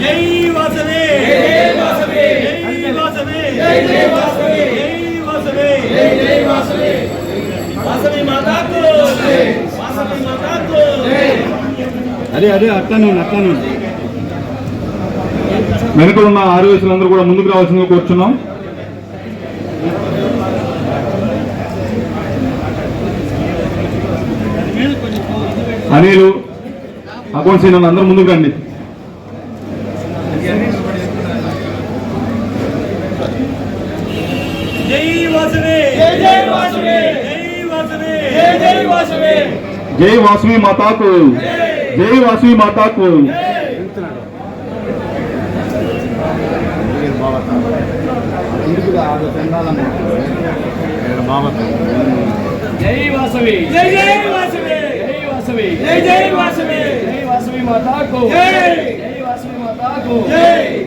జై వాసవి. జై వాసవి. జై వాసవి. జై జై వాసవి. జై వాసవి. జై జై వాసవి. వాసవి మాతాకు. వాసవి. మాతాకు. అదే అదే అట్లానే ఉంది అట్లానే ఉంది వెనుక ఉన్న ఆర్వేసులందరూ కూడా ముందుకు రావాల్సిందిగా కూర్చున్నాం. అనిలు అకౌంట్ సీనియర్లు అందరూ ముందుకు రండి జై వాసవి జై జై వాసవి జై వాసవి జై జై వాసవి జై వాసవి మాతాకు. జై వాసవి మాతాకు. జై వాసవి. జై జై వాసవి జై వాసవి జై జై వాసవి జై వాసవి మాతాకు. జై. జై వాసవి మాతాకు. జై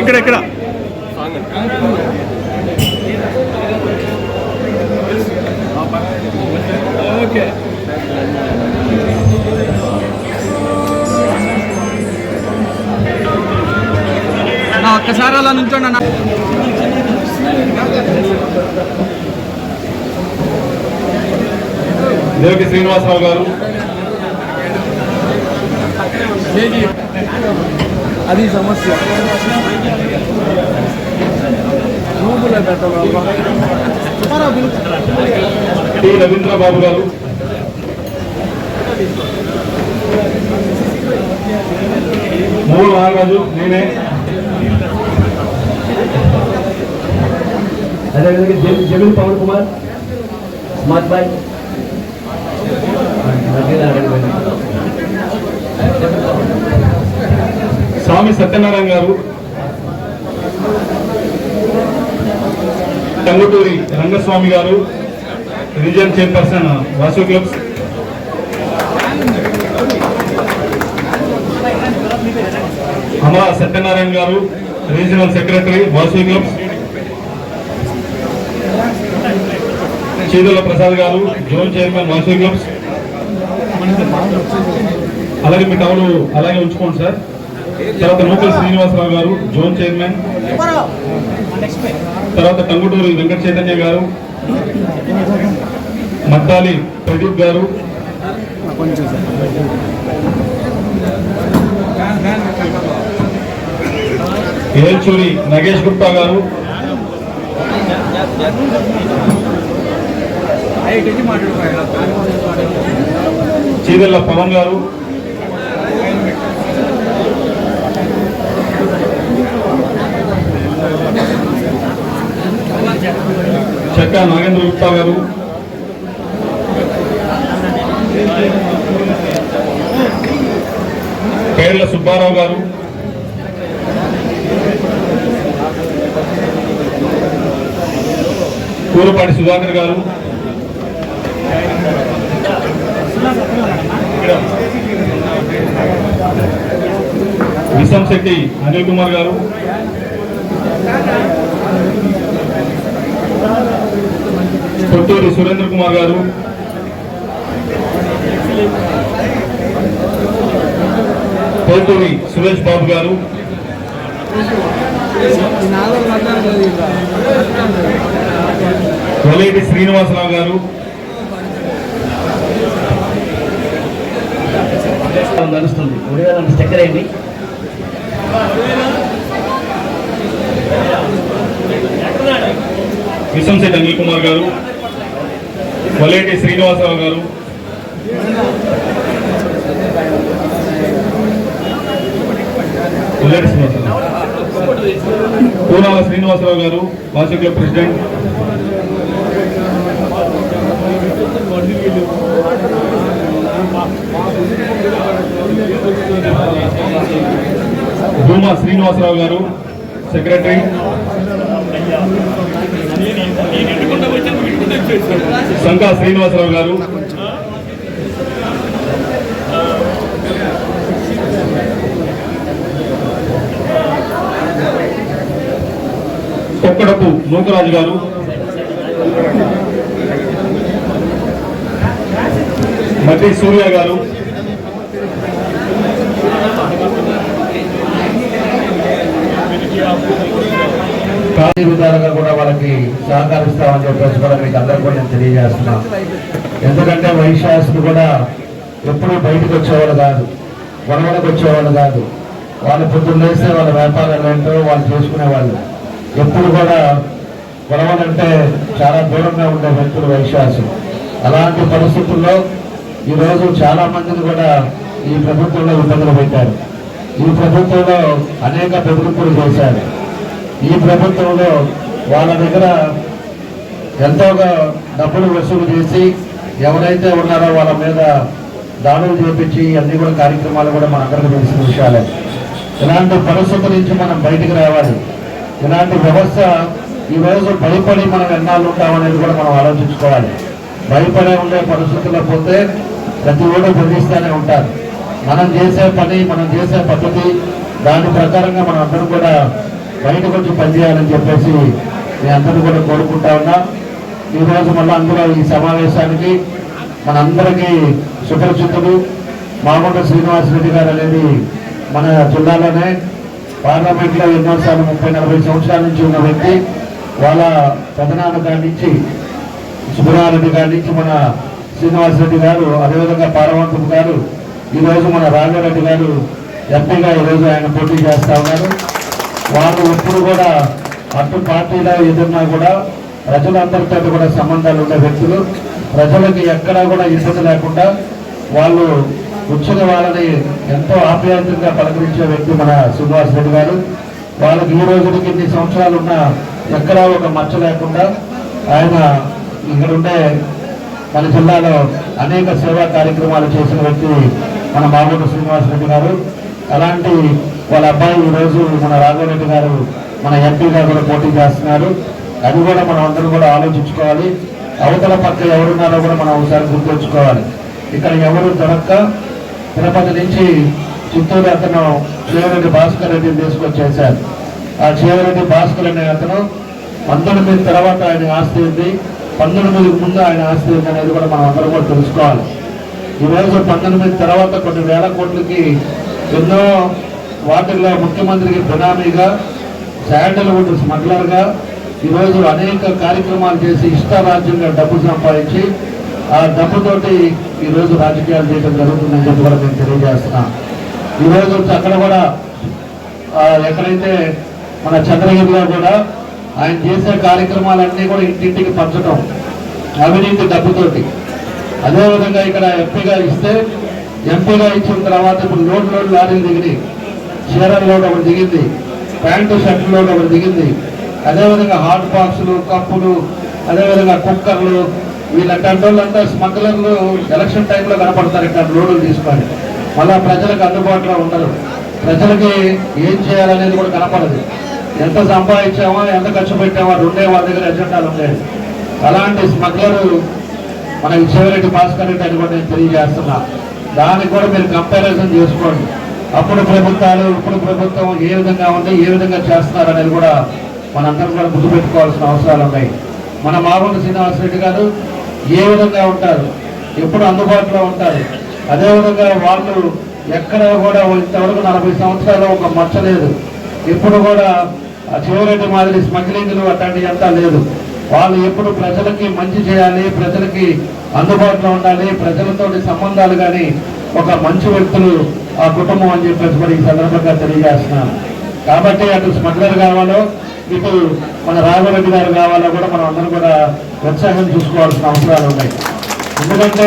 ఇక్కడ ఇక్కడ. ఓకే. ఒక్కసారి అలా నుంచోండి అన్న. దేవకి శ్రీనివాసరావు గారు అది సమస్య రూములో పెట్టగలవా టి రవీంద్రబాబు గారు మూడు నాగరాజు నేనే అదేవిధంగా జమి జమీన్ పవన్ కుమార్ స్మార్ట్ బాయ్ స్వామి సత్యనారాయణ గారు టంగుటూరి రంగస్వామి గారు region chairperson Vasu clubs. Amara Satyanarayana garu regional secretary Vasu clubs. Cheedula Prasad garu zone chairman Vasu clubs. అలాగే మీ టౌన్ అలాగే ఉంచుకోండి సార్. తర్వాత నూకల్ శ్రీనివాసరావు గారు జోన్ చైర్మన్. తర్వాత టంగుటూరి వెంకట చైతన్య గారు మద్దాలి ప్రదీప్ గారు. ఏల్చూరి నగేష్ గుప్తా గారు. చీదల్ల పవన్ గారు. చెక్క నాగేంద్ర గుప్తా గారు. పేర్ల సుబ్బారావు గారు. కూరపాటి సుధాకర్ గారు. విశ్వం శెట్టి అనిల్ కుమార్ గారు. కొట్టూరి సురేంద్ర కుమార్ గారు. పోతూరి సురేష్ బాబు గారు. వలేటి శ్రీనివాసరావు గారు. నడుస్తుంది. ఉడిగా స్టెక్కర్ అయింది విశ్వంశెట్టి అనిల్ కుమార్ గారు వలేటి శ్రీనివాసరావు గారు. Pulleti Srinivasarao Koonala Srinivasarao garu Vasavi club president Bhuma Srinivasarao garu secretary. Sanka Srinivasarao గారు. కొక్కడపు నూకరాజు గారు. మధ్య సూర్య గారు. అన్ని విధాలుగా కూడా వాళ్ళకి సహకరిస్తామని చెప్పేసి కూడా మీకు అందరూ కూడా నేను తెలియజేస్తున్నాను ఎందుకంటే వైశ్యాసులు కూడా ఎప్పుడూ బయటకు వచ్చేవాళ్ళు కాదు గొడవలకు వచ్చేవాళ్ళు కాదు. వాళ్ళు పొద్దున్న లేస్తే వాళ్ళ వ్యాపారాలు ఏంటో వాళ్ళు చేసుకునేవాళ్ళు. ఎప్పుడు కూడా గొడవలంటే చాలా దూరంగా ఉండే వ్యక్తులు వైశ్యాసులు అలాంటి పరిస్థితుల్లో ఈరోజు చాలా మందిని కూడా ఈ ప్రభుత్వంలో ఇబ్బందులు పెట్టారు. ఈ ప్రభుత్వంలో అనేక బెదిరింపులు చేశారు. ఈ ప్రభుత్వంలో వాళ్ళ దగ్గర ఎంతోగా డబ్బులు వసూలు చేసి ఎవరైతే ఉన్నారో వాళ్ళ మీద దాడులు చేపించి అన్ని కూడా కార్యక్రమాలు కూడా మన అందరికీ తెలిసిన విషయాలే. ఇలాంటి పరిస్థితుల నుంచి మనం బయటికి రావాలి. ఇలాంటి వ్యవస్థ ఈ రోజు భయపడి మనం ఎన్నాళ్ళు ఉంటామనేది కూడా మనం ఆలోచించుకోవాలి. భయపడే ఉండే పరిస్థితుల్లో పోతే ప్రతి ఒక్కరు బెదిరిస్తూనే ఉంటారు. మనం చేసే పని మనం చేసే పద్ధతి దాని ప్రకారంగా మనం అందరం కూడా బయటకు వచ్చి పనిచేయాలని చెప్పేసి మీ అందరూ కూడా కోరుకుంటా ఉన్నా. ఈరోజు మళ్ళీ అందులో ఈ సమావేశానికి మనందరికీ సుపరిచితులు మాగుంట శ్రీనివాసరెడ్డి గారు అనేది మన జిల్లాలోనే పార్లమెంట్లో ఎన్నోసార్లు ముప్పై నలభై సంవత్సరాల నుంచి ఉన్న వ్యక్తి. వాళ్ళ పెదనాన్న కాడి నుంచి సుబ్రహారెడ్డి గారి నుంచి మన శ్రీనివాసరెడ్డి గారు అదేవిధంగా పార్వతపు గారు ఈరోజు మన రాఘవరెడ్డి గారు ఎంపీగా ఈరోజు ఆయన పోటీ చేస్తా ఉన్నారు. వాళ్ళు ఎప్పుడు కూడా అటు పార్టీలో ఎదురున్నా కూడా ప్రజలందరితో కూడా సంబంధాలు ఉండే వ్యక్తులు. ప్రజలకి ఎక్కడా కూడా ఇబ్బంది లేకుండా వాళ్ళు వచ్చిన వాళ్ళని ఎంతో ఆప్యాయంతంగా పలకరించే వ్యక్తి మన శ్రీనివాస్ రెడ్డి గారు. వాళ్ళకి ఈ రోజుకి ఇన్ని సంవత్సరాలు ఉన్న ఎక్కడా ఒక మచ్చ లేకుండా ఆయన ఇక్కడ ఉండే మన జిల్లాలో అనేక సేవా కార్యక్రమాలు చేసిన వ్యక్తి మన మామూలు శ్రీనివాస్ రెడ్డి గారు. అలాంటి వాళ్ళ అబ్బాయి ఈరోజు మన రాఘవరెడ్డి గారు మన ఎంపీగా కూడా పోటీ చేస్తున్నారు అది కూడా మనం అందరూ కూడా ఆలోచించుకోవాలి. అవతల పక్క ఎవరున్నారో కూడా మనం ఒకసారి గుర్తుంచుకోవాలి. ఇక్కడ ఎవరు దొరక్క తిరుపతి నుంచి చిత్తూరు అతను చేవరెడ్డి భాస్కర్ రెడ్డిని తీసుకొచ్చేశారు ఆ చేవరెడ్డి భాస్కర్ అనే అతను పంతొమ్మిది తర్వాత ఆయన ఆస్తి ఉంది. పంతొమ్మిదికి ముందు ఆయన ఆస్తి ఉంది అనేది కూడా మనం అందరూ కూడా తెలుసుకోవాలి. ఈరోజు పంతొమ్మిది తర్వాత కొన్ని వేల కోట్లకి ఎన్నో వాటిల్లో ముఖ్యమంత్రికి బినామీగా శాండల్వుడ్ స్మగ్లర్గా ఈరోజు అనేక కార్యక్రమాలు చేసి ఇష్టారాజ్యంగా డబ్బు సంపాదించి ఆ డబ్బుతోటి ఈరోజు రాజకీయాలు చేయడం జరుగుతుందని చెప్పి కూడా నేను తెలియజేస్తున్నా. ఈరోజు అక్కడ కూడా ఎక్కడైతే మన చంద్రగిరిలో కూడా ఆయన చేసే కార్యక్రమాలన్నీ కూడా ఇంటింటికి పంచడం అవినీతి డబ్బుతోటి. అదేవిధంగా ఇక్కడ ఎంపీగా ఇస్తే ఎంపీగా ఇచ్చిన తర్వాత ఇప్పుడు లోడ్ లోడ్ లారీలు దిగినాయి. చీరల్లో ఒకటి దిగింది ప్యాంటు షర్ట్ ఒకటి దిగింది. అదేవిధంగా హాట్ బాక్సులు కప్పులు అదేవిధంగా కుక్కర్లు వీళ్ళంటి వాళ్ళంతా స్మగ్లర్లు ఎలక్షన్ టైంలో కనపడతారు ఇక్కడ లోడులు తీసుకొని. మళ్ళీ ప్రజలకు అందుబాటులో ఉండరు. ప్రజలకి ఏం చేయాలనేది కూడా కనపడదు. ఎంత సంపాదించామా ఎంత ఖర్చు పెట్టామా రెండే వాళ్ళ దగ్గర ఎజెండాలు ఉండేవి. అలాంటి స్మగ్లరు మనకి చివరెడ్డి భాస్కర్ రెడ్డి అని కూడా నేను తెలియజేస్తున్నా. దానికి కూడా మీరు కంపారిజన్ చేసుకోండి. అప్పుడు ప్రభుత్వాలు ఇప్పుడు ప్రభుత్వం ఏ విధంగా ఉంది ఏ విధంగా చేస్తున్నారు అనేది కూడా మనందరం కూడా గుర్తుపెట్టుకోవాల్సిన అవసరాలు ఉన్నాయి. మన మాగుంట శ్రీనివాసరెడ్డి గారు ఏ విధంగా ఉంటారు ఎప్పుడు అందుబాటులో ఉంటారు అదేవిధంగా వాళ్ళు ఎక్కడ కూడా ఇంతవరకు నలభై సంవత్సరాలు ఒక మచ్చ లేదు. ఎప్పుడు కూడా ఆ చివరెడ్డి మాదిరి స్మగ్లింగ్లు అట్లాంటివి అంతా లేదు. వాళ్ళు ఎప్పుడు ప్రజలకి మంచి చేయాలి ప్రజలకి అందుబాటులో ఉండాలి ప్రజలతోటి సంబంధాలు కానీ ఒక మంచి వ్యక్తులు ఆ కుటుంబం అని చెప్పేసి మరి ఈ సందర్భంగా తెలియజేస్తున్నాను. కాబట్టి అటు స్మగ్లర్ కావాలో ఇటు మన రాఘవరెడ్డి గారు కావాలో కూడా మనం అందరం కూడా ఉత్సాహం చూసుకోవాల్సిన అవసరాలు ఉన్నాయి. ఎందుకంటే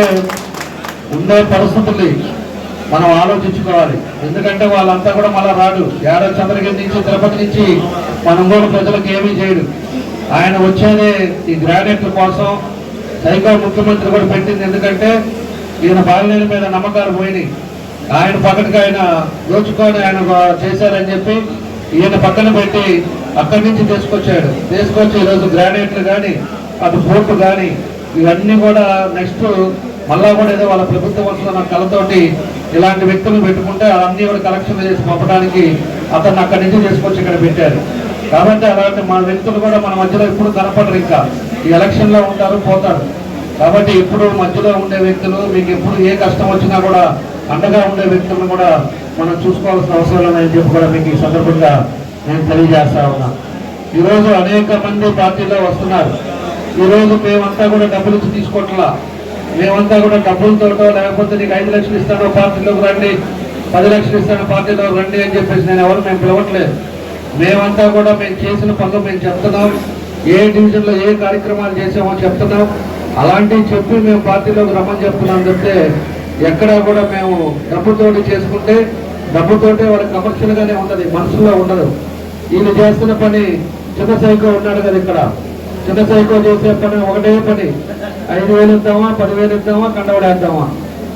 ఉండే పరిస్థితుల్ని మనం ఆలోచించుకోవాలి. ఎందుకంటే వాళ్ళంతా కూడా మళ్ళీ రాడు. ఏడో చంద్రగిరి నుంచి తిరుపతి నుంచి మనం కూడా ప్రజలకు ఏమీ చేయడు. ఆయన వచ్చేదే ఈ గ్రాడ్యుయేట్ల కోసం సైకో ముఖ్యమంత్రి కూడా పెట్టింది. ఎందుకంటే ఈయన బాలినేల మీద నమ్మకాలు పోయినాయి. ఆయన పక్కనకి ఆయన దోచుకొని ఆయన చేశారని చెప్పి ఈయన పక్కన పెట్టి అక్కడి నుంచి తీసుకొచ్చాడు. తీసుకొచ్చి ఈరోజు గ్రానైట్లు కానీ అటు ఫోర్టు కానీ ఇవన్నీ కూడా నెక్స్ట్ మళ్ళా కూడా ఏదో వాళ్ళ ప్రభుత్వం వస్తున్న కళతోటి ఇలాంటి వ్యక్తులను పెట్టుకుంటే అన్ని కూడా కలెక్షన్ చేసి పంపడానికి అతను అక్కడి నుంచి తీసుకొచ్చి ఇక్కడ పెట్టారు. కాబట్టి అలాంటి మన వ్యక్తులు కూడా మన మధ్యలో ఇప్పుడు కనపడరు ఇంకా. ఈ ఎలక్షన్లో ఉంటారు పోతారు. కాబట్టి ఇప్పుడు మధ్యలో ఉండే వ్యక్తులు మీకు ఎప్పుడు ఏ కష్టం వచ్చినా కూడా అండగా ఉండే వ్యక్తులను కూడా మనం చూసుకోవాల్సిన అవసరం ఉందని చెప్పి కూడా మీకు ఈ సందర్భంగా నేను తెలియజేస్తా ఉన్నా. ఈరోజు అనేక మంది పార్టీలో వస్తున్నారు. ఈరోజు మేమంతా కూడా డబ్బులు ఇచ్చి తీసుకోవట్లా మేమంతా కూడా డబ్బులు తోటో లేకపోతే నీకు ఐదు లక్షలు ఇస్తాను పార్టీలోకి రండి పది లక్షలు ఇస్తాను పార్టీలోకి రండి అని చెప్పేసి నేను ఎవరు మేము పిలవట్లేదు. మేమంతా కూడా మేము చేసిన పనులు మేము చెప్తున్నాం. ఏ డివిజన్లో ఏ కార్యక్రమాలు చేసామో చెప్తున్నాం. అలాంటివి చెప్పి మేము పార్టీలోకి రమ్మని చెప్తున్నాం చెప్తే ఎక్కడా కూడా మేము డబ్బుతోటి చేసుకుంటే డబ్బుతోటే వాళ్ళ కమర్షియల్గానే ఉండదు మనసులో ఉండదు. ఈయన చేస్తున్న పని చిన్న సైకో ఉన్నాడు కదా ఇక్కడ. చిన్న సైకో చేసే పని ఒకటే పని. ఐదు వేలు ఇద్దామా పదివేలు ఇద్దామా కండవడేద్దామా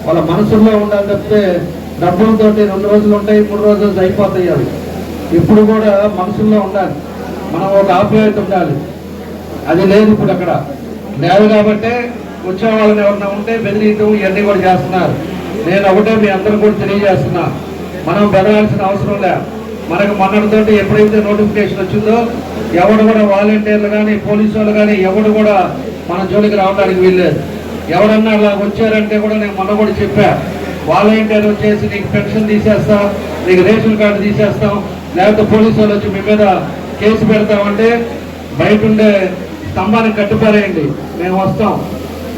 వాళ్ళ మనసుల్లో ఉండాలి తప్పితే డబ్బులతో రెండు రోజులు ఉంటాయి మూడు రోజులు అయిపోతాయి అవి. ఇప్పుడు కూడా మనసుల్లో ఉండాలి. మనం ఒక ఆప్యాయత ఉండాలి. అది లేదు ఇప్పుడు అక్కడ. లేదు కాబట్టి వచ్చే వాళ్ళని ఎవరన్నా ఉంటే బెదిరించడం ఇవన్నీ కూడా చేస్తున్నారు. నేను ఒకటే మీ అందరూ కూడా తెలియజేస్తున్నా. మనం బెదరాల్సిన అవసరం లే. మనకు మొన్నటితోటి ఎప్పుడైతే నోటిఫికేషన్ వచ్చిందో ఎవడు కూడా వాలంటీర్లు కానీ పోలీసు వాళ్ళు కానీ ఎవడు కూడా మన జోలికి రావడానికి వీల్లేదు. ఎవరన్నా అలా వచ్చారంటే కూడా నేను మొన్న కూడా చెప్పా. వాలంటీర్ వచ్చేసి నీకు పెన్షన్ తీసేస్తాం నీకు రేషన్ కార్డు తీసేస్తాం లేకపోతే పోలీసు వాళ్ళు వచ్చి మీ మీద కేసు పెడతామంటే బయట ఉండే స్తంభానికి కట్టుపారేయండి. మేము వస్తాం.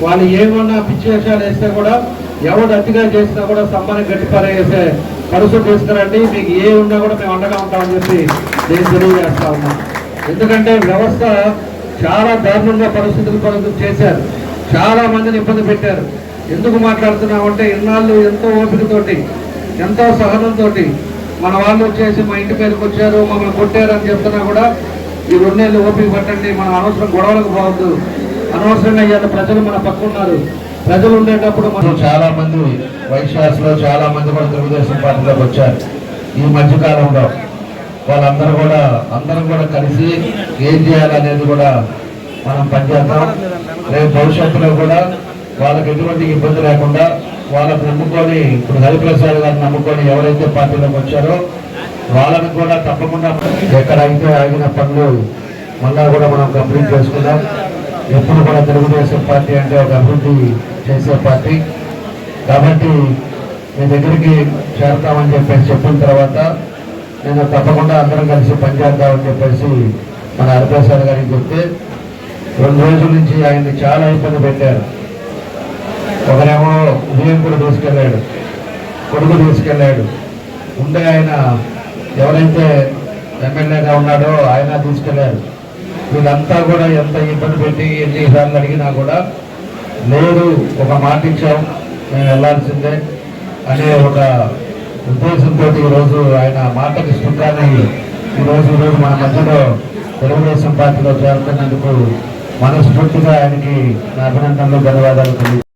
వాళ్ళు ఏమన్నా పిచ్చి వేషాలు వేస్తే కూడా ఎవడు అతిగా చేసినా కూడా స్తంభానికి గట్టిపారేసే పరిస్థితి తీసుకురండి మీకు ఏ ఉన్నా కూడా మేము అండగా ఉంటామని చెప్పి నేను తెలియజేస్తా ఉన్నా. ఎందుకంటే వ్యవస్థ చాలా దారుణంగా పరిస్థితులు పరిస్థితులు చేశారు. చాలా మందిని ఇబ్బంది పెట్టారు. ఎందుకు మాట్లాడుతున్నామంటే ఇన్నాళ్ళు ఎంతో ఓపికతోటి ఎంతో సహనంతో మన వాళ్ళు వచ్చేసి మా ఇంటి పేరుకి వచ్చారు మమ్మల్ని కొట్టారు అని చెప్తున్నా కూడా ఈ రెండేళ్ళు ఓపిక పట్టండి మనం అనవసరం గొడవలకు పోవద్దు. అనవసరంగా ఇవాళ ప్రజలు మన పక్క ఉన్నారు. ప్రజలు ఉండేటప్పుడు మనం చాలా మంది వైశ్యాసులో చాలా మంది కూడా తెలుగుదేశం పార్టీలోకి వచ్చారు. ఈ మధ్యకాలంలో వాళ్ళందరూ కూడా అందరం కూడా కలిసి ఏం చేయాలనేది కూడా మనం పనిచేద్దాం. రేపు భవిష్యత్తులో కూడా వాళ్ళకి ఎటువంటి ఇబ్బంది లేకుండా వాళ్ళకు నమ్ముకొని ఇప్పుడు హరిప్రసాద్ గారిని నమ్ముకొని ఎవరైతే పార్టీలోకి వచ్చారో వాళ్ళని కూడా తప్పకుండా ఎక్కడైతే ఆగిన పనులు మళ్ళా కూడా మనం కంప్లీట్ చేసుకుందాం. ఎప్పుడు కూడా తెలుగుదేశం పార్టీ అంటే ఒక అభివృద్ధి చేసే పార్టీ. కాబట్టి మీ దగ్గరికి చేరతామని చెప్పేసి చెప్పిన తర్వాత నేను తప్పకుండా అందరం కలిసి పనిచేద్దామని చెప్పేసి మన హరిప్రసాద్ గారికి చెప్తే రెండు రోజుల నుంచి ఆయన్ని చాలా ఇబ్బంది పెట్టారు. ఒకరేమో ఉదయం కూడా తీసుకెళ్ళాడు కొడుకు తీసుకెళ్ళాడు. ఉండే ఆయన ఎవరైతే ఎమ్మెల్యేగా ఉన్నాడో ఆయన తీసుకెళ్ళారు. వీళ్ళంతా కూడా ఎంత ఇబ్బంది పెట్టి ఎన్నిసార్లు అడిగినా కూడా లేదు ఒక మాట ఇచ్చాం మేము వెళ్ళాల్సిందే అనే ఒక ఉద్దేశంతో ఈరోజు ఆయన మాటకి స్ఫూర్తాన్ని ఈరోజు ఈరోజు మన మధ్యలో తెలుగుదేశం పార్టీలో చేరుతున్నందుకు మనస్ఫూర్తిగా ఆయనకి నా అభినందనలు ధన్యవాదాలు